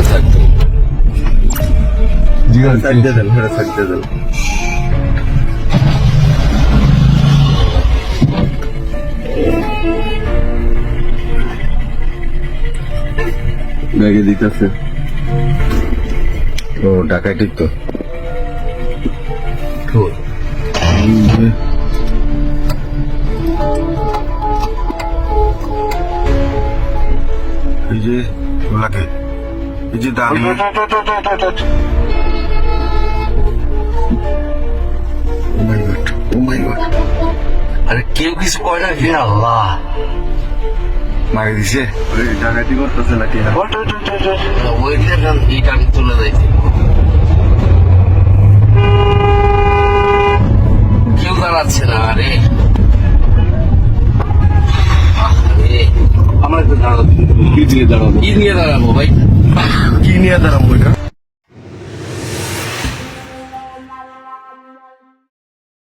ঘরে থাকতো জিগান সাইডে দেন ঘরে সাইডে দেন। ব্যাগে দিতেছে। ও ডাকাইটি তো? এই যে ওলাকে। এই যে ও মাই গড আরে কেউ কিছু কয় না হে আল্লাহ। মাকে দিছে। ওই ডাকাতি করতেছে নাকি? ওই দেখান এইটা আমি তুলে দিয়েছি কেউ দাঁড়াচ্ছে না আরে। আমার একটু দাঁড়াতে কি দিয়ে দাঁড়াবো? কি নিয়ে দাঁড়াবো ভাই? কি নিয়ে দাঁড়াবো এটা